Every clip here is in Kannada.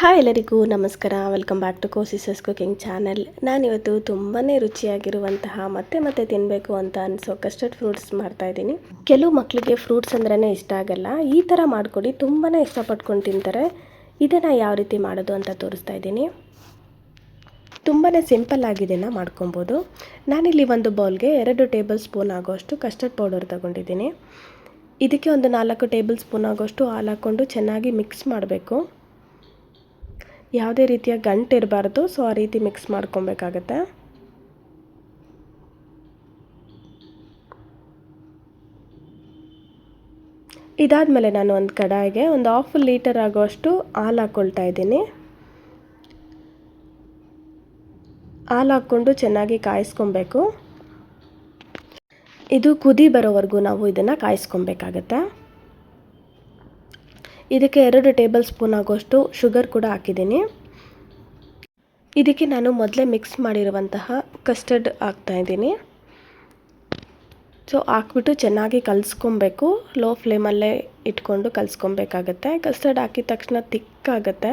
ಹಾಯ್ ಎಲ್ಲರಿಗೂ ನಮಸ್ಕಾರ. ವೆಲ್ಕಮ್ ಬ್ಯಾಕ್ ಟು ಕೋಸಿಸಸ್ ಕುಕಿಂಗ್ ಚಾನಲ್ ನಾನಿವತ್ತು ತುಂಬಾ ರುಚಿಯಾಗಿರುವಂತಹ ಮತ್ತೆ ಮತ್ತೆ ತಿನ್ನಬೇಕು ಅಂತ ಅನಿಸೋ ಕಸ್ಟರ್ಡ್ ಫ್ರೂಟ್ಸ್ ಮಾಡ್ತಾ ಇದ್ದೀನಿ. ಕೆಲವು ಮಕ್ಕಳಿಗೆ ಫ್ರೂಟ್ಸ್ ಅಂದ್ರೇ ಇಷ್ಟ ಆಗಲ್ಲ. ಈ ಥರ ಮಾಡಿಕೊಡಿ ತುಂಬಾ ಇಷ್ಟಪಟ್ಕೊಂಡು ತಿಂತಾರೆ. ಇದನ್ನು ಯಾವ ರೀತಿ ಮಾಡೋದು ಅಂತ ತೋರಿಸ್ತಾ ಇದ್ದೀನಿ. ತುಂಬಾ ಸಿಂಪಲ್ ಆಗಿದೆನ ಮಾಡ್ಕೊಬೋದು. ನಾನಿಲ್ಲಿ ಒಂದು ಬೌಲ್ಗೆ ಎರಡು ಟೇಬಲ್ ಸ್ಪೂನ್ ಆಗೋಷ್ಟು ಕಸ್ಟರ್ಡ್ ಪೌಡರ್ ತಗೊಂಡಿದ್ದೀನಿ. ಇದಕ್ಕೆ ಒಂದು ನಾಲ್ಕು ಟೇಬಲ್ ಸ್ಪೂನ್ ಆಗೋಷ್ಟು ಹಾಲು ಹಾಕ್ಕೊಂಡು ಚೆನ್ನಾಗಿ ಮಿಕ್ಸ್ ಮಾಡಬೇಕು. ಯಾವುದೇ ರೀತಿಯ ಗಂಟು ಇರಬಾರ್ದು ಸೊ ಆ ರೀತಿ ಮಿಕ್ಸ್ ಮಾಡ್ಕೊಬೇಕಾಗತ್ತೆ. ಇದಾದಮೇಲೆ ನಾನು ಒಂದು ಕಡಾಯಿಗೆ ಒಂದು ಹಾಫ್ ಲೀಟರ್ ಆಗೋಷ್ಟು ಹಾಲು ಹಾಕ್ಕೊಳ್ತಾ ಇದ್ದೀನಿ. ಹಾಲು ಹಾಕ್ಕೊಂಡು ಚೆನ್ನಾಗಿ ಕಾಯಿಸ್ಕೊಬೇಕು. ಇದು ಕುದಿ ಬರೋವರೆಗೂ ನಾವು ಇದನ್ನು ಕಾಯಿಸ್ಕೊಬೇಕಾಗತ್ತೆ. ಇದಕ್ಕೆ ಎರಡು ಟೇಬಲ್ ಸ್ಪೂನ್ ಆಗೋಷ್ಟು ಶುಗರ್ ಕೂಡ ಹಾಕಿದ್ದೀನಿ. ಇದಕ್ಕೆ ನಾನು ಮೊದಲೇ ಮಿಕ್ಸ್ ಮಾಡಿರುವಂತಹ ಕಸ್ಟರ್ಡ್ ಹಾಕ್ತಾಯಿದ್ದೀನಿ ಸೊ, ಹಾಕ್ಬಿಟ್ಟು ಚೆನ್ನಾಗಿ ಕಲಿಸ್ಕೊಬೇಕು. ಲೋ ಫ್ಲೇಮಲ್ಲೇ ಇಟ್ಕೊಂಡು ಕಲಿಸ್ಕೊಬೇಕಾಗತ್ತೆ. ಕಸ್ಟರ್ಡ್ ಹಾಕಿದ ತಕ್ಷಣ ತಿಕ್ಕಾಗುತ್ತೆ.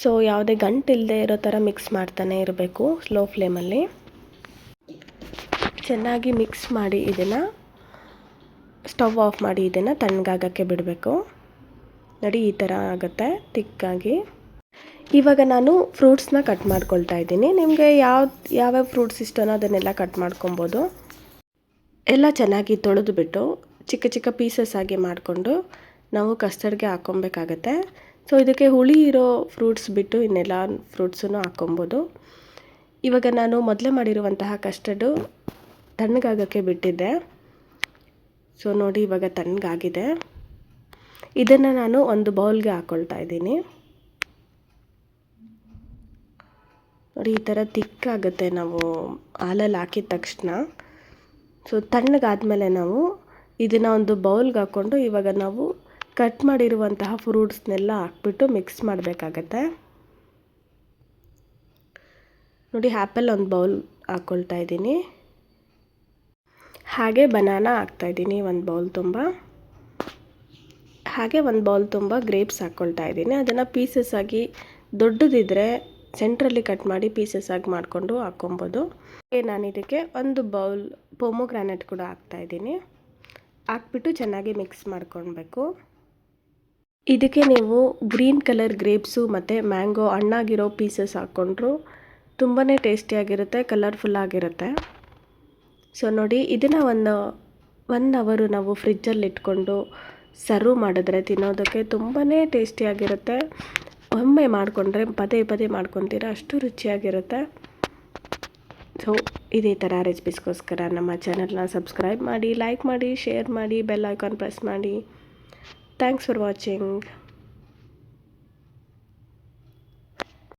ಸೊ, ಯಾವುದೇ ಗಂಟು ಇಲ್ಲದೆ ಇರೋ ಥರ ಮಿಕ್ಸ್ ಮಾಡ್ತಾನೆ ಇರಬೇಕು ಸ್ಲೋ ಫ್ಲೇಮಲ್ಲಿ. ಚೆನ್ನಾಗಿ ಮಿಕ್ಸ್ ಮಾಡಿ ಇದನ್ನು, ಸ್ಟವ್ ಆಫ್ ಮಾಡಿ ಇದನ್ನು ತಣ್ಣಗಾಗಕ್ಕೆ ಬಿಡಬೇಕು. ನೋಡಿ ಈ ಥರ ಆಗುತ್ತೆ, ತಿಕ್ಕಾಗಿ. ಇವಾಗ ನಾನು ಫ್ರೂಟ್ಸ್ನ ಕಟ್ ಮಾಡ್ಕೊಳ್ತಾ ಇದ್ದೀನಿ. ನಿಮಗೆ ಯಾವ, ಯಾವ್ಯಾವ ಫ್ರೂಟ್ಸ್ ಇಷ್ಟನೋ ಅದನ್ನೆಲ್ಲ ಕಟ್ ಮಾಡ್ಕೊಬೋದು ಎಲ್ಲ ಚೆನ್ನಾಗಿ ತೊಳೆದುಬಿಟ್ಟು ಚಿಕ್ಕ ಚಿಕ್ಕ ಪೀಸಸ್ ಆಗಿ ಮಾಡಿಕೊಂಡು ನಾವು ಕಸ್ಟರ್ಡ್ಗೆ ಹಾಕ್ಕೊಬೇಕಾಗತ್ತೆ ಸೊ ಇದಕ್ಕೆ ಹುಳಿ ಇರೋ ಫ್ರೂಟ್ಸ್ ಬಿಟ್ಟು ಇನ್ನೆಲ್ಲ ಫ್ರೂಟ್ಸನ್ನು ಹಾಕ್ಕೊಬೋದು ಇವಾಗ ನಾನು ಮೊದಲೇ ಮಾಡಿರುವಂತಹ ಕಸ್ಟರ್ಡು ತಣ್ಣಗಾಗೋಕ್ಕೆ ಬಿಟ್ಟಿದ್ದೆ. ಸೊ ನೋಡಿ ಇವಾಗ ತಣ್ಣಗಾಗಿದೆ. ಇದನ್ನು ನಾನು ಒಂದು ಬೌಲ್ಗೆ ಹಾಕ್ಕೊಳ್ತಾ ಇದ್ದೀನಿ. ನೋಡಿ, ಈ ಥರ ತಿಕ್ಕಾಗುತ್ತೆ ನಾವು ಹಾಲಲ್ಲಿ ಹಾಕಿದ ತಕ್ಷಣ. ಸೊ ತಣ್ಣಗಾದಮೇಲೆ ನಾವು ಇದನ್ನು ಒಂದು ಬೌಲ್ಗೆ ಹಾಕ್ಕೊಂಡು ಇವಾಗ ನಾವು ಕಟ್ ಮಾಡಿರುವಂತಹ ಫ್ರೂಟ್ಸ್ನೆಲ್ಲ ಹಾಕ್ಬಿಟ್ಟು ಮಿಕ್ಸ್ ಮಾಡಬೇಕಾಗತ್ತೆ. ನೋಡಿ, ಆ್ಯಪಲ್ ಒಂದು ಬೌಲ್ ಹಾಕ್ಕೊಳ್ತಾ ಇದ್ದೀನಿ. ಹಾಗೆ ಬನಾನಾ ಹಾಕ್ತಾಯಿದ್ದೀನಿ ಒಂದು ಬೌಲ್ ತುಂಬ. ಹಾಗೆ ಒಂದು ಬೌಲ್ ತುಂಬ ಗ್ರೇಪ್ಸ್ ಹಾಕ್ಕೊಳ್ತಾ ಇದ್ದೀನಿ. ಅದನ್ನು ಪೀಸಸ್ ಆಗಿ ದೊಡ್ಡದಿದ್ದರೆ ಸೆಂಟ್ರಲ್ಲಿ ಕಟ್ ಮಾಡಿ ಪೀಸಸ್ ಆಗಿ ಮಾಡಿಕೊಂಡು ಹಾಕ್ಕೊಬೋದು ನಾನು ಇದಕ್ಕೆ ಒಂದು ಬೌಲ್ ಪೊಮೊಗ್ರಾನೆಟ್ ಕೂಡ ಹಾಕ್ತಾಯಿದ್ದೀನಿ ಹಾಕ್ಬಿಟ್ಟು ಚೆನ್ನಾಗಿ ಮಿಕ್ಸ್ ಮಾಡ್ಕೊಳ್ಬೇಕು. ಇದಕ್ಕೆ ನೀವು ಗ್ರೀನ್ ಕಲರ್ ಗ್ರೇಪ್ಸು ಮತ್ತು ಮ್ಯಾಂಗೋ ಹಣ್ಣಾಗಿರೋ ಪೀಸಸ್ ಹಾಕ್ಕೊಂಡ್ರು ತುಂಬಾ ಟೇಸ್ಟಿಯಾಗಿರುತ್ತೆ ಕಲರ್ಫುಲ್ ಆಗಿರುತ್ತೆ. ಸೊ ನೋಡಿ, ಇದನ್ನು ಒಂದು ಒನ್ ಅವರು ನಾವು ಫ್ರಿಜ್ಜಲ್ಲಿ ಇಟ್ಕೊಂಡು ಸರ್ವ್ ಮಾಡಿದ್ರೆ ತಿನ್ನೋದಕ್ಕೆ ತುಂಬಾ ಟೇಸ್ಟಿಯಾಗಿರುತ್ತೆ. ಒಮ್ಮೆ ಮಾಡಿಕೊಂಡ್ರೆ ಪದೇ ಪದೇ ಮಾಡ್ಕೊತೀರ, ಅಷ್ಟು ರುಚಿಯಾಗಿರುತ್ತೆ. ಸೊ ಇದೇ ಥರ ರೆಸಿಪೀಸ್ಗೋಸ್ಕರ ನಮ್ಮ ಚಾನಲ್ನ ಸಬ್ಸ್ಕ್ರೈಬ್ ಮಾಡಿ ಲೈಕ್ ಮಾಡಿ ಶೇರ್ ಮಾಡಿ ಬೆಲ್ ಐಕಾನ್ ಪ್ರೆಸ್ ಮಾಡಿ. Thanks for watching